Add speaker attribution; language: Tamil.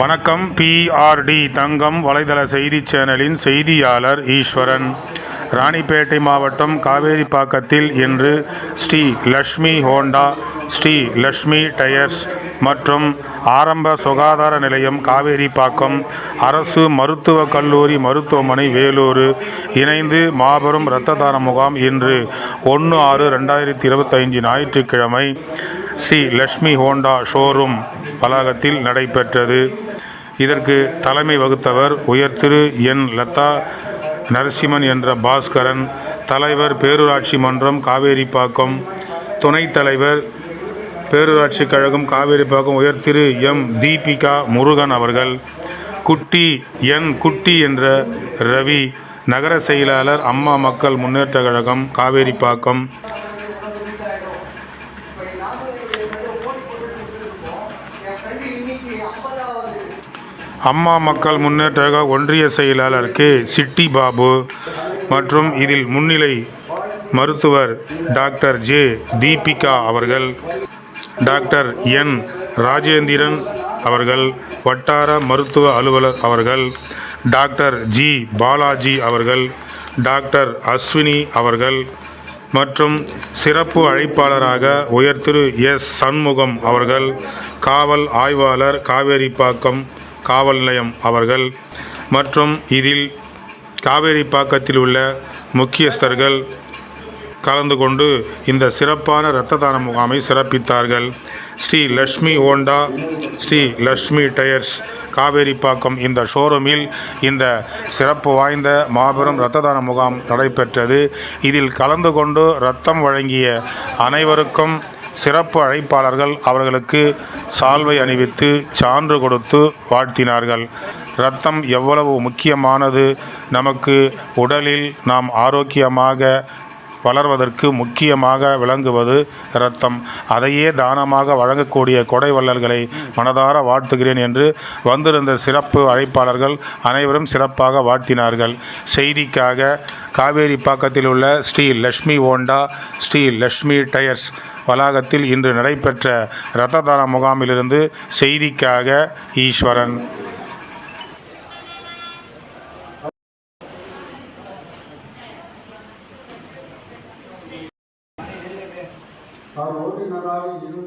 Speaker 1: வணக்கம் பிஆர்டி தங்கம் வலைதள செய்தி சேனலின் செய்தியாளர் ஈஸ்வரன். ராணிப்பேட்டை மாவட்டம் காவேரிப்பாக்கத்தில் இன்று ஸ்ரீ லக்ஷ்மி ஹோண்டா ஸ்ரீ லக்ஷ்மி டயர்ஸ் மற்றும் ஆரம்ப சுகாதார நிலையம் காவேரிப்பாக்கம் அரசு மருத்துவக் கல்லூரி மருத்துவமனை வேலூர் இணைந்து மாபெரும் இரத்த தான முகாம் இன்று ஒன்று ஆறு ரெண்டாயிரத்தி இருபத்தைந்து ஞாயிற்றுக்கிழமை ஸ்ரீ லக்ஷ்மி ஹோண்டா ஷோரூம் வளாகத்தில் நடைபெற்றது. இதற்கு தலைமை வகுத்தவர் உயர் திரு என். லதா நரசிம்மன் என்ற பாஸ்கரன் தலைவர் பேரூராட்சி மன்றம் காவேரிப்பாக்கம் துணைத் தலைவர் பேரூராட்சி கழகம் காவேரிப்பாக்கம் உயர் திரு எம் தீபிகா முருகன் அவர்கள் குட்டி என் குட்டி என்ற ரவி நகர செயலாளர் அம்மா மக்கள் முன்னேற்ற கழகம் காவேரிப்பாக்கம் அம்மா மக்கள் முன்னேற்ற கழக ஒன்றிய செயலாளர் கே. சிட்டி பாபு மற்றும் இதில் முன்னிலை மருத்துவர் டாக்டர் ஜே. தீபிகா அவர்கள். டாக்டர் என். ராஜேந்திரன் அவர்கள் வட்டார மருத்துவ அலுவலர் அவர்கள் டாக்டர் ஜி. பாலாஜி அவர்கள் டாக்டர் அஸ்வினி அவர்கள் மற்றும் சிறப்பு அழைப்பாளராக உயர் திரு. எஸ். சண்முகம் அவர்கள் காவல் ஆய்வாளர் காவேரிப்பாக்கம் காவல் நிலையம் அவர்கள் மற்றும் இதில் காவேரிப்பாக்கத்தில் உள்ள முக்கியஸ்தர்கள் கலந்து கொண்டு இந்த சிறப்பான இரத்த தான முகாமை சிறப்பித்தார்கள். ஸ்ரீ லக்ஷ்மி ஹோண்டா ஸ்ரீ லக்ஷ்மி டயர்ஸ் காவேரிப்பாக்கம் இந்த ஷோரூமில் இந்த சிறப்பு வாய்ந்த மாபெரும் இரத்த தான முகாம் நடைபெற்றது. இதில் கலந்து கொண்டு இரத்தம் வழங்கிய அனைவருக்கும் சிறப்பு அழைப்பாளர்கள் அவர்களுக்கு சால்வை அணிவித்து சான்று கொடுத்து வாழ்த்தினார்கள். இரத்தம் எவ்வளவு முக்கியமானது? நமக்கு உடலில் நாம் ஆரோக்கியமாக வளர்வதற்கு முக்கியமாக விளங்குவது இரத்தம். அதையே தானமாக வழங்கக்கூடிய கொடை வள்ளல்களை மனதார வாழ்த்துகிறேன் என்று வந்திருந்த சிறப்பு அழைப்பாளர்கள் அனைவரும் சிறப்பாக வாழ்த்தினார்கள். செய்திக்காக காவேரி பாக்கத்தில் உள்ள ஸ்ரீ லக்ஷ்மி ஹோண்டா ஸ்ரீ லக்ஷ்மி டயர்ஸ் வளாகத்தில் இன்று நடைபெற்ற இரத்த தான முகாமிலிருந்து செய்திக்காக ஈஸ்வரன்
Speaker 2: ఆ రోడ్డు నరాలు ఇరు